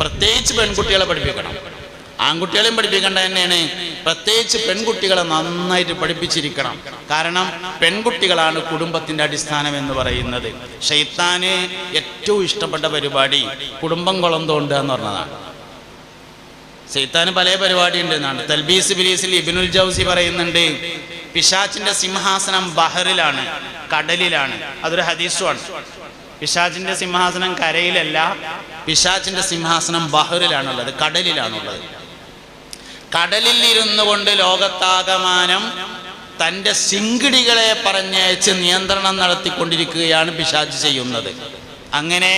പ്രത്യേകിച്ച് പെൺകുട്ടികളെ പഠിപ്പിക്കണം. ആൺകുട്ടികളെയും പഠിപ്പിക്കേണ്ട തന്നെയാണ്. പ്രത്യേകിച്ച് പെൺകുട്ടികളെ നന്നായിട്ട് പഠിപ്പിച്ചിരിക്കണം. കാരണം പെൺകുട്ടികളാണ് കുടുംബത്തിന്റെ അടിസ്ഥാനം എന്ന് പറയുന്നത്. ഷെയ്ത്താന് ഏറ്റവും ഇഷ്ടപ്പെട്ട പരിപാടി കുടുംബം കുളം തോണ്ടുക എന്ന് പറഞ്ഞതാണ്. ഷെയ്ത്താന് പല പരിപാടി ഉണ്ട് എന്നാണ് തൽബീസ് ബിലീസിൽ ഇബിനുൽ ജൗസി പറയുന്നുണ്ട് പിശാച്ചിന്റെ സിംഹാസനം ബഹറിലാണ് കടലിലാണ്. അതൊരു ഹദീസുമാണ്. പിശാച്ചിന്റെ സിംഹാസനം കരയിലല്ല പിശാചിന്റെ സിംഹാസനം ബഹറിലാണുള്ളത് കടലിലാണുള്ളത്. കടലിൽ ഇരുന്നു കൊണ്ട് ലോകത്താകമാനം തന്റെ സിങ്കിടികളെ പറഞ്ഞയച്ച് നിയന്ത്രണം നടത്തിക്കൊണ്ടിരിക്കുകയാണ് പിശാച്ച് ചെയ്യുന്നത്. അങ്ങനെ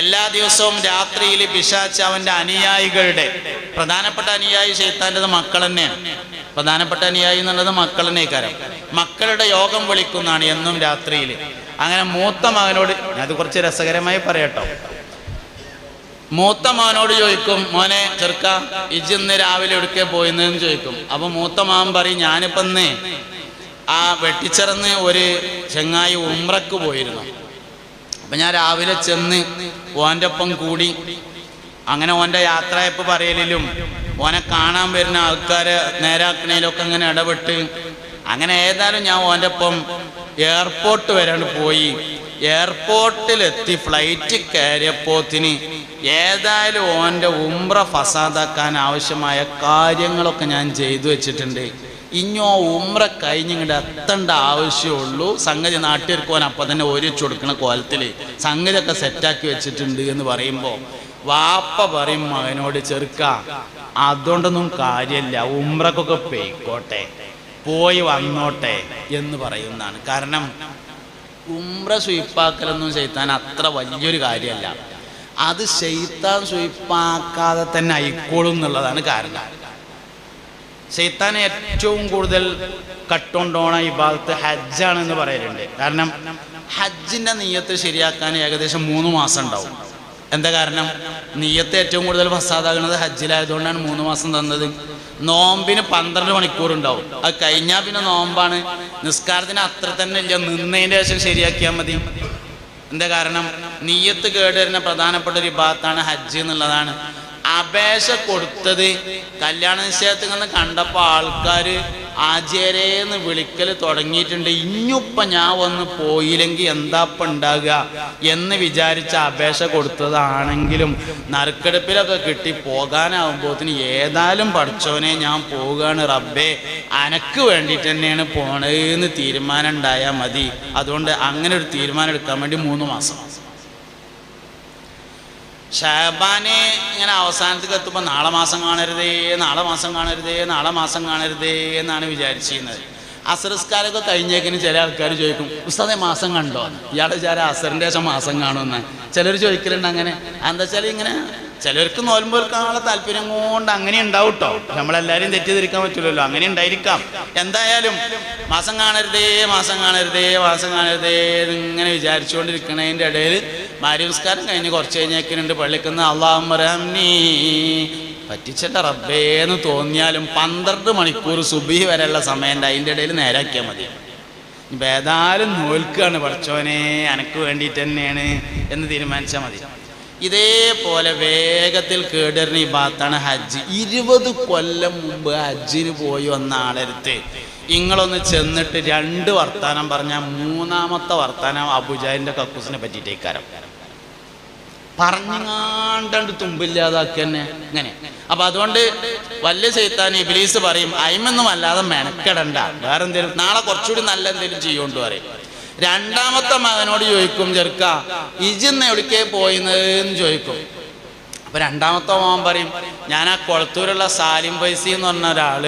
എല്ലാ ദിവസവും രാത്രിയിൽ പിശാച്ച് അവന്റെ അനുയായികളുടെ പ്രധാനപ്പെട്ട അനുയായി ശൈത്താന്റെത് മക്കൾ തന്നെയാണ് പ്രധാനപ്പെട്ട അനുയായി എന്നുള്ളത് തന്നെ മക്കളുടെ യോഗം വിളിക്കുന്നതാണ് എന്നും രാത്രിയിൽ അങ്ങനെ മൂത്ത മകനോട് അത് കുറച്ച് രസകരമായി പറയട്ടോ. മൂത്ത മോനോട് ചോദിക്കും മോനെ ചെറുക്ക ഇജിന്ന് രാവിലെ എടുക്കെ പോയിന്നെന്ന് ചോദിക്കും. അപ്പൊ മൂത്ത മാൻ പറയും ഞാനിപ്പന്ന് ആ വെട്ടിച്ചിറന്ന് ഒരു ചെങ്ങായി ഉമ്രക്ക് പോയിരുന്നു. അപ്പൊ ഞാൻ രാവിലെ ചെന്ന് ഓന്റെ ഒപ്പം കൂടി അങ്ങനെ ഓന്റെ യാത്രയപ്പ് പറയലിലും ഓനെ കാണാൻ വരുന്ന ആൾക്കാരെ നേരാക്കണേലൊക്കെ അങ്ങനെ ഇടപെട്ട് അങ്ങനെ ഏതായാലും ഞാൻ ഓന്റെ ഒപ്പം എയർപോർട്ട് വരെയാണ് പോയി. എയർപോർട്ടിലെത്തി ഫ്ലൈറ്റ് കയറിയപ്പോത്തിന് ഏതായാലും ഓന്റെ ഉംറ ഫസാദാക്കാൻ ആവശ്യമായ കാര്യങ്ങളൊക്കെ ഞാൻ ചെയ്തു വെച്ചിട്ടുണ്ട്. ഇഞ്ഞോ ഉമ്ര കഴിഞ്ഞിങ്ങോട്ട് എത്തേണ്ട ആവശ്യമുള്ളൂ. സംഗതി നാട്ടിൽ ഓൻ അപ്പം തന്നെ ഒരുച്ചു കൊടുക്കണ കോലത്തിൽ സംഗതിയൊക്കെ സെറ്റാക്കി വെച്ചിട്ടുണ്ട് എന്ന് പറയുമ്പോൾ വാപ്പ പറയും മകനോട് ചെറുക്ക അതുകൊണ്ടൊന്നും കാര്യമില്ല. ഉമ്രക്കൊക്കെ പെയ്ക്കോട്ടെ. പോയി വന്നോട്ടെ എന്ന് പറയുന്നതാണ്. കാരണം ഉമ്ര സുയിപ്പാക്കലൊന്നും ചെയ്താൻ അത്ര വലിയൊരു കാര്യമല്ല. അത് ചെയ്ത്താൻ സുയിപ്പാക്കാതെ തന്നെ ആയിക്കോളും എന്നുള്ളതാണ് കാരണം. ചെയ്ത്താൻ ഏറ്റവും കൂടുതൽ കട്ടുകൊണ്ടോണ ഈ ഭാഗത്ത് ഹജ്ജാണെന്ന് പറയലുണ്ട്. കാരണം ഹജ്ജിന്റെ നീയത്ത് ശരിയാക്കാൻ ഏകദേശം മൂന്ന് മാസം ഉണ്ടാവും. എന്താ കാരണം? നീയത്ത് ഏറ്റവും കൂടുതൽ ഫസാദാകുന്നത് ഹജ്ജിലായതുകൊണ്ടാണ് മൂന്ന് മാസം തന്നത്. നോമ്പിന് പന്ത്രണ്ട് മണിക്കൂർ ഉണ്ടാവും അത് കഴിഞ്ഞാൽ പിന്നെ നോമ്പാണ്. നിസ്കാരത്തിന് അത്ര തന്നെ ഇല്ല. നിന്നതിന്റെ ശേഷം ശരിയാക്കിയാൽ മതി. എന്താ കാരണം? നീയത്ത് കേടുവരുന്ന പ്രധാനപ്പെട്ട ഒരു ഭാഗത്താണ് ഹജ്ജ് എന്നുള്ളതാണ്. അപേക്ഷ കൊടുത്തത് കല്യാണ നിശ്ചയത്തിൽ കണ്ടപ്പോൾ ആൾക്കാർ ആചാര്യെന്ന് വിളിക്കൽ തുടങ്ങിയിട്ടുണ്ട്. ഇനിയിപ്പ ഞാൻ വന്ന് പോയില്ലെങ്കിൽ എന്താപ്പം ഉണ്ടാകുക എന്ന് വിചാരിച്ച അപേക്ഷ കൊടുത്തതാണെങ്കിലും നറുക്കെടുപ്പിലൊക്കെ കിട്ടി പോകാനാവുമ്പോത്തിന് ഏതായാലും പഠിച്ചവനെ ഞാൻ പോവുകയാണ് റബ്ബേ. അനക്ക് വേണ്ടിയിട്ട് തന്നെയാണ് പോണേന്ന് തീരുമാനം ഉണ്ടായാൽ മതി. അതുകൊണ്ട് അങ്ങനെ ഒരു തീരുമാനം എടുക്കാൻ വേണ്ടി മൂന്ന് മാസം. ഷാബാനെ ഇങ്ങനെ അവസാനത്തേക്ക് എത്തുമ്പോൾ നാളെ മാസം കാണരുതേ നാളെ മാസം കാണരുതേ നാളെ മാസം കാണരുതേ എന്നാണ് വിചാരിച്ചിരുന്നത്. അസറസ്കാരൊക്കെ കഴിഞ്ഞേക്കിന് ചില ആൾക്കാർ ചോദിക്കും ഉസ്താദെ മാസം കണ്ടോ? ഇയാളെ വിചാരം അസറിന്റെ ശേഷം മാസം കാണുമെന്ന്. ചിലർ ചോദിക്കലുണ്ട് അങ്ങനെ. എന്താ വെച്ചാൽ ഇങ്ങനെ ചിലർക്ക് നോൽമ്പോർക്കാനുള്ള താല്പര്യം കൊണ്ട് അങ്ങനെ ഉണ്ടാവും കേട്ടോ നമ്മളെല്ലാവരും തെറ്റിദ്ധരിക്കാൻ പറ്റില്ലല്ലോ അങ്ങനെ ഉണ്ടായിരിക്കാം. എന്തായാലും മാസം കാണരുതേ മാസം കാണരുതേ മാസം കാണരുതേ ഇങ്ങനെ വിചാരിച്ചുകൊണ്ടിരിക്കണതിന്റെ ഇടയിൽ മാര്യംസ്കാരം കഴിഞ്ഞ് കുറച്ച് കഴിഞ്ഞേക്കുന്നുണ്ട് പള്ളിക്കുന്ന അള്ളാമറീ പറ്റിച്ചല്ല റബ്ബേ എന്ന് തോന്നിയാലും പന്ത്രണ്ട് മണിക്കൂർ സുബി വരെയുള്ള സമയം അതിന്റെ ഇടയിൽ നേരാക്കിയാൽ മതി. ഇപ്പം ഏതായാലും നോൽക്കുകയാണ് പഠിച്ചോനെ എനക്ക് വേണ്ടിയിട്ട് തന്നെയാണ് എന്ന് തീരുമാനിച്ചാൽ മതി. ഇതേപോലെ വേഗത്തിൽ കേടറിന ഈ ഭാഗത്താണ് ഹജ്ജ്. ഇരുപത് കൊല്ലം മുമ്പ് ഹജ്ജിന് പോയി വന്ന ആളെടുത്ത് ഇങ്ങളൊന്ന് ചെന്നിട്ട് രണ്ട് വർത്താനം പറഞ്ഞാൽ മൂന്നാമത്തെ വർത്താനം അബുജാഹിന്റെ കക്കൂസിനെ പറ്റിയിട്ടേക്കാരം. പറഞ്ഞാണ്ടണ്ട് തുമ്പില്ലാതാക്കി തന്നെ ഇങ്ങനെ. അപ്പൊ അതുകൊണ്ട് വലിയ ചെയ്ത്താൻ ഇബിലീസ് പറയും അയിമൊന്നും അല്ലാതെ മെനക്കെടണ്ട. വേറെ എന്തേലും നാളെ കുറച്ചുകൂടി നല്ല എന്തേലും ചെയ്യുകൊണ്ട് പറയും. രണ്ടാമത്തെ മകനോട് ചോദിക്കും ചെറുക്ക ഇജിന്ന് എവിടേക്കേ പോയിന്ന് ചോദിക്കും. അപ്പൊ രണ്ടാമത്തെ മോൻ പറയും ഞാൻ ആ കൊളത്തൂരുള്ള സാലിം പൈസി എന്ന് പറഞ്ഞ ഒരാൾ.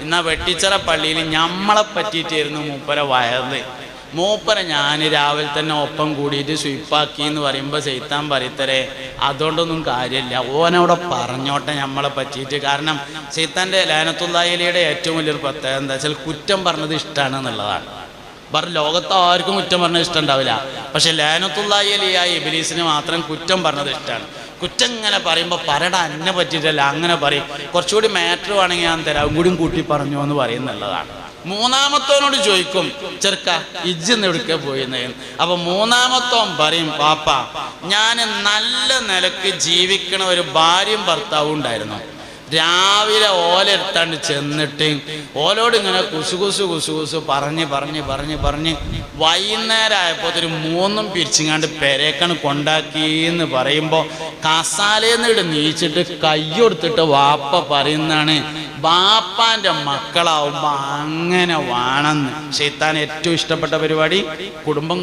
ഇന്ന വെട്ടിച്ചിറ പള്ളിയിൽ ഞമ്മളെ പറ്റിയിട്ടായിരുന്നു മൂപ്പര വയറ് മൂപ്പര ഞാൻ രാവിലെ തന്നെ ഒപ്പം കൂടിയിട്ട് സ്വീപ്പാക്കി എന്ന് പറയുമ്പോൾ ചെയ്ത്താൻ പറയത്തരെ അതുകൊണ്ടൊന്നും കാര്യമില്ല. ഓനവിടെ പറഞ്ഞോട്ടെ നമ്മളെ പറ്റിയിട്ട്. കാരണം ചെയ്ത്താന്റെ ലാനത്തുല്ലായിലിയുടെ ഏറ്റവും വലിയൊരു പ്രത്യേകത എന്താ വെച്ചാൽ കുറ്റം പറഞ്ഞത് ഇഷ്ടമാണ് എന്നുള്ളതാണ്. പറഞ്ഞ ലോകത്ത് ആർക്കും കുറ്റം പറഞ്ഞത് ഇഷ്ടം പക്ഷെ പക്ഷെ ലാനത്തുല്ലായിലിയായ ഇബിലീസിന് മാത്രം കുറ്റം പറഞ്ഞത് ഇഷ്ടമാണ്. കുറ്റം ഇങ്ങനെ പറയുമ്പോൾ പരട അന്നെ പറ്റിയിട്ടല്ല അങ്ങനെ പറയും. കുറച്ചുകൂടി മാറ്റർ വേണമെങ്കിൽ ഞാൻ തരാം കൂടിയും കൂട്ടി പറഞ്ഞു എന്ന് പറയുന്നുള്ളതാണ്. മൂന്നാമത്തോനോട് ചോദിക്കും ചെറുക്ക ഇജ്ജിന്ന് എടുക്കാൻ പോയിന്ന്? അപ്പൊ മൂന്നാമത്തോൻ പറയും പാപ്പ ഞാൻ നല്ല നിലയ്ക്ക് ജീവിക്കണ ഒരു ഭാര്യയും ഭർത്താവും ഉണ്ടായിരുന്നു. രാവിലെ ഓല എടുത്താണ്ട് ചെന്നിട്ട് ഓലോട് ഇങ്ങനെ കുസു കുസു കുസു കുസു പറഞ്ഞ് പറഞ്ഞ് പറഞ്ഞ് പറഞ്ഞ് വൈകുന്നേരം ആയപ്പോൾ ഒരു മൂന്നും പിരിച്ചിങ്ങാണ്ട് പെരേക്കണ് കൊണ്ടാക്കി എന്ന് പറയുമ്പോൾ കസാലേന്ന് നീച്ചിട്ട് കയ്യൊടുത്തിട്ട് വാപ്പ പറയുന്നതാണ് ബാപ്പാന്റെ മക്കളാവുമ്പോ അങ്ങനെ വേണമെന്ന് ഷെയ്ത്താൻ ഏറ്റവും ഇഷ്ടപ്പെട്ട പരിപാടി കുടുംബം